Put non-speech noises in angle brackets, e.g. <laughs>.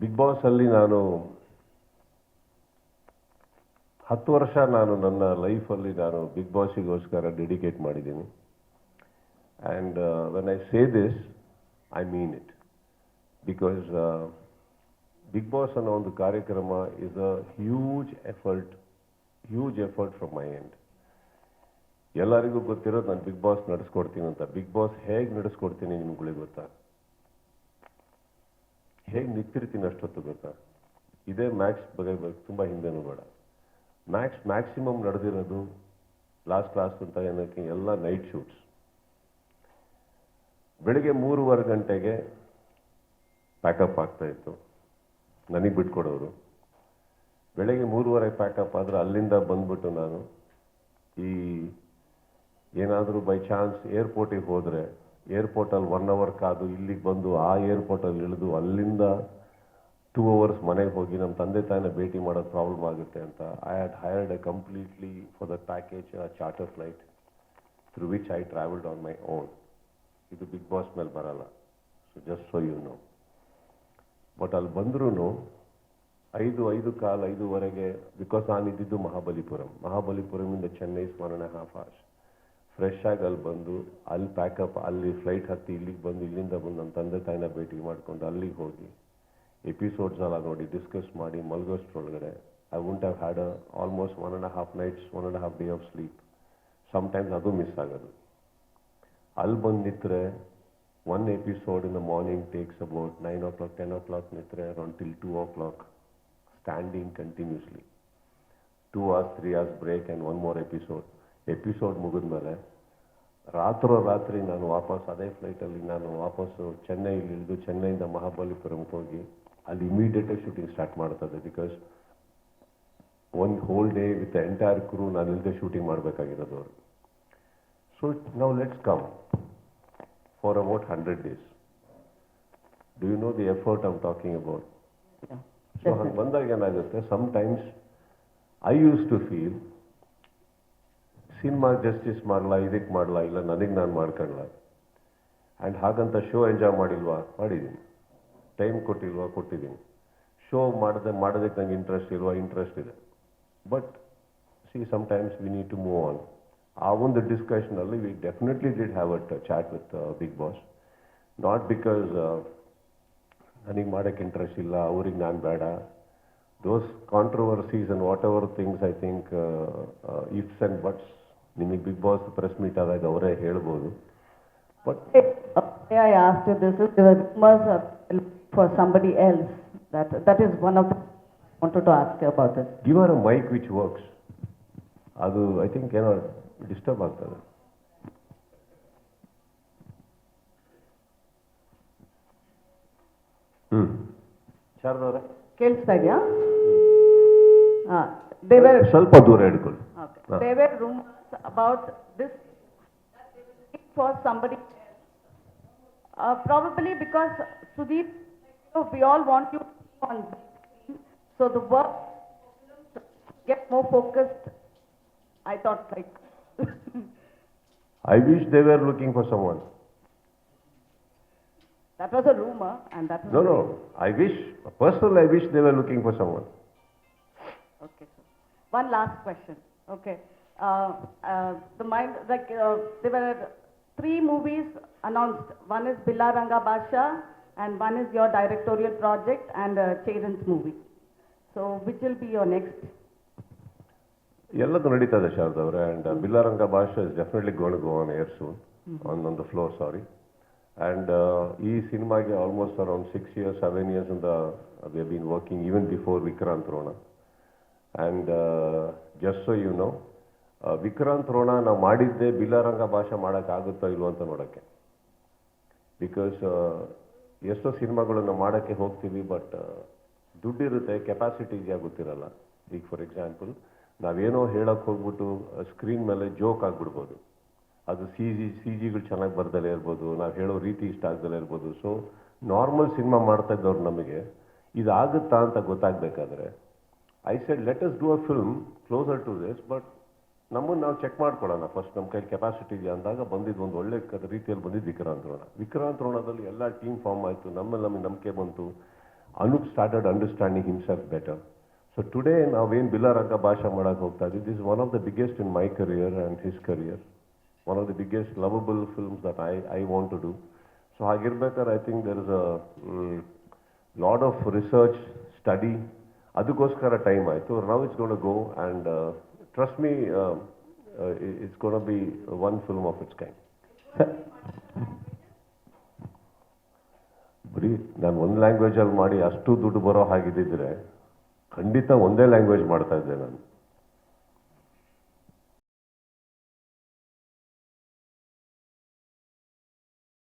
Big ಬಾಸಲ್ಲಿ ನಾನು ಹತ್ತು ವರ್ಷ ನಾನು ನನ್ನ ಲೈಫಲ್ಲಿ ನಾನು ಬಿಗ್ ಬಾಸಿಗೋಸ್ಕರ ಡೆಡಿಕೇಟ್ ಮಾಡಿದ್ದೀನಿ. And when I say this I mean it because Bigg Boss ಅನ್ನೋ ಒಂದು ಕಾರ್ಯಕ್ರಮ is a huge effort huge effort from my end ಎಲ್ಲರಿಗೂ ಗೊತ್ತಿರೋದು ನಾನು ಬಿಗ್ ಬಾಸ್ ನಡೆಸ್ಕೊಡ್ತೀನಿ ಅಂತ. ಬಿಗ್ ಬಾಸ್ ಹೇಗೆ ನಡೆಸ್ಕೊಡ್ತೀನಿ ನಿಮ್ಗಳಿಗೆ ಗೊತ್ತಾ? ಹೇಗೆ ನಿಂತಿರ್ತೀನಿ ಅಷ್ಟೊತ್ತು ಗೊತ್ತಾ? ಇದೇ ಮ್ಯಾಕ್ಸ್ ಬಗ್ಗೆ ತುಂಬ ಹಿಂದೆನೂ ಬೇಡ. ಮ್ಯಾಕ್ಸ್ ಮ್ಯಾಕ್ಸಿಮಮ್ ನಡೆದಿರೋದು ಲಾಸ್ಟ್ ಲಾಸ್ಟ್ ಅಂತ ಏನಕ್ಕೆ ಎಲ್ಲ ನೈಟ್ ಶೂಟ್ಸ್ ಬೆಳಿಗ್ಗೆ ಮೂರುವರೆ ಗಂಟೆಗೆ ಪ್ಯಾಕಪ್ ಆಗ್ತಾ ಇತ್ತು. ನನಗೆ ಬಿಟ್ಕೊಡೋರು. ಬೆಳಗ್ಗೆ ಮೂರುವರೆ ಪ್ಯಾಕಪ್ ಆದರೆ ಅಲ್ಲಿಂದ ಬಂದ್ಬಿಟ್ಟು ನಾನು ಈ ಏನಾದರೂ ಬೈ ಚಾನ್ಸ್ ಏರ್ಪೋರ್ಟಿಗೆ ಹೋದರೆ ಏರ್ಪೋರ್ಟಲ್ಲಿ ಒನ್ ಅವರ್ ಕಾದು ಇಲ್ಲಿಗೆ ಬಂದು ಆ ಏರ್ಪೋರ್ಟಲ್ಲಿ ಇಳಿದು ಅಲ್ಲಿಂದ ಟೂ ಅವರ್ಸ್ ಮನೆಗೆ ಹೋಗಿ ನಮ್ಮ ತಂದೆ ತಾಯಿನ ಭೇಟಿ ಮಾಡೋದು ಪ್ರಾಬ್ಲಮ್ ಆಗುತ್ತೆ ಅಂತ. I had hired a completely for the package charter flight through which I travelled on my own ಇದು ಬಿಗ್ ಬಾಸ್ ಮೇಲೆ ಬರಲ್ಲ. So just so you know but ಅಲ್ಲಿ ಬಂದ್ರೂ ಐದು ಐದು ಕಾಲು, ಐದುವರೆಗೆ ಬಿಕಾಸ್ ನಾನು ಇದ್ದಿದ್ದು ಮಹಾಬಲಿಪುರಂ. ಮಹಾಬಲಿಪುರಮಿಂದ ಚೆನ್ನೈ ಸ್ಮರಣೆ ಹಾಫ್ ಅವರ್ಸ್ ಫ್ರೆಶ್ ಆಗಿ ಅಲ್ಲಿ ಬಂದು, ಅಲ್ಲಿ ಪ್ಯಾಕಪ್ ಅಲ್ಲಿ ಫ್ಲೈಟ್ ಹತ್ತಿ ಇಲ್ಲಿಗೆ ಬಂದು, ಇಲ್ಲಿಂದ ಬಂದು ನಮ್ಮ ತಂದೆ ತಾಯಿನ ಭೇಟಿ ಮಾಡಿಕೊಂಡು ಅಲ್ಲಿಗೆ ಹೋಗಿ ಎಪಿಸೋಡ್ಸ್ ಎಲ್ಲ ನೋಡಿ ಡಿಸ್ಕಸ್ ಮಾಡಿ ಮಲ್ಗೋಷ್ಟ್ರೊಳಗಡೆ I won't have had almost one and half nights one and half day of sleep sometimes ಅದು ಮಿಸ್ ಆಗೋದು. ಅಲ್ಲಿ ಬಂದು ನಿಂತರೆ one episode in the morning takes about nine o'clock ten o'clock ನಿಂತರೆ around till two o'clock standing continuously two hours three hours break and one more episode episode ಮುಗಿದ್ಮೇಲೆ ರಾತ್ರೋ ರಾತ್ರಿ ನಾನು ವಾಪಸ್ ಅದೇ ಫ್ಲೈಟಲ್ಲಿ ನಾನು ವಾಪಸ್ಸು ಚೆನ್ನೈಲಿ ಇಳಿದು ಚೆನ್ನೈಯಿಂದ ಮಹಾಬಲಿಪುರಂಗೆ ಹೋಗಿ ಅಲ್ಲಿ ಇಮಿಡಿಯೇಟಾಗಿ ಶೂಟಿಂಗ್ ಸ್ಟಾರ್ಟ್ ಮಾಡ್ತದೆ ಬಿಕಾಸ್ ಒಂದು whole day with entire crew ನಾನು ಇಲ್ಲದೆ ಶೂಟಿಂಗ್ ಮಾಡಬೇಕಾಗಿರೋದು ಅವರು. ಸೊ ನಾವು let's come for about hundred days do you know the effort am talking about so ಹಂಗೆ ಬಂದಾಗ ಏನಾಗುತ್ತೆ? Sometimes I use to feel cinema justice ಮಾಡಲ್ಲ ಇದಕ್ಕೆ ಮಾಡಲ್ಲ ಇಲ್ಲ ನನಗೆ ನಾನು ಮಾಡ್ಕೊಳ್ಳಲ್ಲ ಆ್ಯಂಡ್ ಹಾಗಂತ ಶೋ ಎಂಜಾಯ್ ಮಾಡಿಲ್ವಾ? ಮಾಡಿದ್ದೀನಿ ಟೈಮ್ ಕೊಟ್ಟಿಲ್ವಾ? ಕೊಟ್ಟಿದ್ದೀನಿ ಶೋ ಮಾಡದೆ, ಮಾಡೋದಕ್ಕೆ ನಂಗೆ ಇಂಟ್ರೆಸ್ಟ್ ಇಲ್ವಾ? ಇಂಟ್ರೆಸ್ಟ್ ಇದೆ. But see sometimes we need to move on ಆ ಒಂದು ಡಿಸ್ಕಷನಲ್ಲಿ we definitely did have at chat with Bigg Boss not because ನನಗೆ ಮಾಡೋಕ್ಕೆ ಇಂಟ್ರೆಸ್ಟ್ ಇಲ್ಲ, ಅವ್ರಿಗೆ ನಾನು ಬೇಡ. Those controversies and whatever things I think ifs and buts ನಿಮಗೆ ಬಿಗ್ ಬಾಸ್ ಪ್ರೆಸ್ ಮೀಟ್ ಆದಾಗ ಅವರೇ ಹೇಳ್ಬೋದು but. Give her a mic which works ಅದು ಐ ಥಿಂಕ್ ಏನೋ ಡಿಸ್ಟರ್ಬ್ ಆಗ್ತದೆ ಹ್ಞೂ ಶಾರದವ್ರೆ ಕೇಳಿಸ್ತಾ ಇದೆಯಾ ದೇವರ್ ಸ್ವಲ್ಪ ದೂರ ಹಿಡ್ಕೊಳ್ಳಿ. ಹಾ. about this for somebody. Uh, probably because Sudeep, we all want you on so the work get more focused. I thought like. <laughs> I wish they were looking for someone. That was a rumor, and that was. No, no. I wish, personally, I wish they were looking for someone. Okay, sir. One last question. Okay. Uh, uh, the mind, like, uh, there were three movies announced. One is Billa Ranga Basha, and one is your directorial project, and uh, Cheran's movie. So, which will be your next? ಎಲ್ಲದೂ ನಡೀತದೆ ಶಾರದಾ ಅವರೇ and Billaranga Baasha is definitely gone go on air soon on on the floor sorry and ಈ ಸಿನಿಮಾಗೆ almost around six years seven years ಇಂದ we been working even before Vikrant Rona and just so you know Vikrant Rona ನಾವು ಮಾಡಿದ್ದೇ ಬಿಲ್ಲಾರಂಗ ಭಾಷೆ ಮಾಡೋಕ್ಕಾಗುತ್ತೋ ಇಲ್ವೋ ಅಂತ ನೋಡೋಕ್ಕೆ. Because ಎಷ್ಟೋ ಸಿನಿಮಾಗಳನ್ನು ಮಾಡೋಕ್ಕೆ ಹೋಗ್ತೀವಿ ಬಟ್ ದುಡ್ಡಿರುತ್ತೆ ಕೆಪಾಸಿಟಿ ಇದೆಯಾ ಗೊತ್ತಿರಲ್ಲ. ಈಗ ಫಾರ್ ಎಕ್ಸಾಂಪಲ್ ನಾವೇನೋ ಹೇಳೋಕ್ಕೆ ಹೋಗ್ಬಿಟ್ಟು ಸ್ಕ್ರೀನ್ ಮೇಲೆ ಜೋಕ್ ಆಗಿಬಿಡ್ಬೋದು. ಅದು ಸಿ ಜಿ ಸಿ ಜಿಗಳು ಚೆನ್ನಾಗಿ ಬರ್ದಲೇ ಇರ್ಬೋದು, ನಾವು ಹೇಳೋ ರೀತಿ ಇಷ್ಟ ಆಗ್ದಲೇ ಇರ್ಬೋದು. ಸೊ ನಾರ್ಮಲ್ ಸಿನಿಮಾ ಮಾಡ್ತಾ ಇದ್ದವ್ರು ನಮಗೆ, ಇದಾಗುತ್ತಾ ಅಂತ ಗೊತ್ತಾಗಬೇಕಾದ್ರೆ I said let us do a film closer to this but ನಮ್ಮನ್ನು ನಾವು ಚೆಕ್ ಮಾಡ್ಕೊಳ್ಳೋಣ. ಫಸ್ಟ್ ನಮ್ಮ ಕೈಲಿ ಕೆಪಾಸಿಟಿ ಇದೆ ಅಂದಾಗ ಬಂದಿದ್ದು ಒಂದು ಒಳ್ಳೆ ರೀತಿಯಲ್ಲಿ ಬಂದಿದ್ದು ವಿಕ್ರಾಂತ್ ರೋಣ. ವಿಕ್ರಾಂತ್ ರೋಣದಲ್ಲಿ ಎಲ್ಲ ಟೀಮ್ ಫಾರ್ಮ್ ಆಯಿತು. ನಮ್ಮಲ್ಲಿ ನಮಗೆ ನಂಬಿಕೆ ಬಂತು. Anoop started understanding himself better so today ನಾವೇನು ಬಿಲಾರಂಗ ಭಾಷೆ ಮಾಡೋಕ್ಕೆ ಹೋಗ್ತಾ ಇದ್ದೀವಿ. This one of the biggest in my career and his career one of the biggest lovable films that I I want to do so ಹಾಗಿರ್ಬೇಕಾದ್ರೆ I think there is a lot of research study ಅದಕ್ಕೋಸ್ಕರ time ಆಯಿತು. Now it's gonna go and trust it's going to be one film of it's kind ಬರೀ ನಾನು ಒಂದು ಲ್ಯಾಂಗ್ವೇಜಲ್ಲಿ ಮಾಡಿ ಅಷ್ಟು ದುಡ್ಡು ಬರೋ ಹಾಗಿದ್ದಿದ್ರೆ ಖಂಡಿತ ಒಂದೇ ಲ್ಯಾಂಗ್ವೇಜ್ ಮಾಡ್ತಾ ಇದ್ದೆ ನಾನು.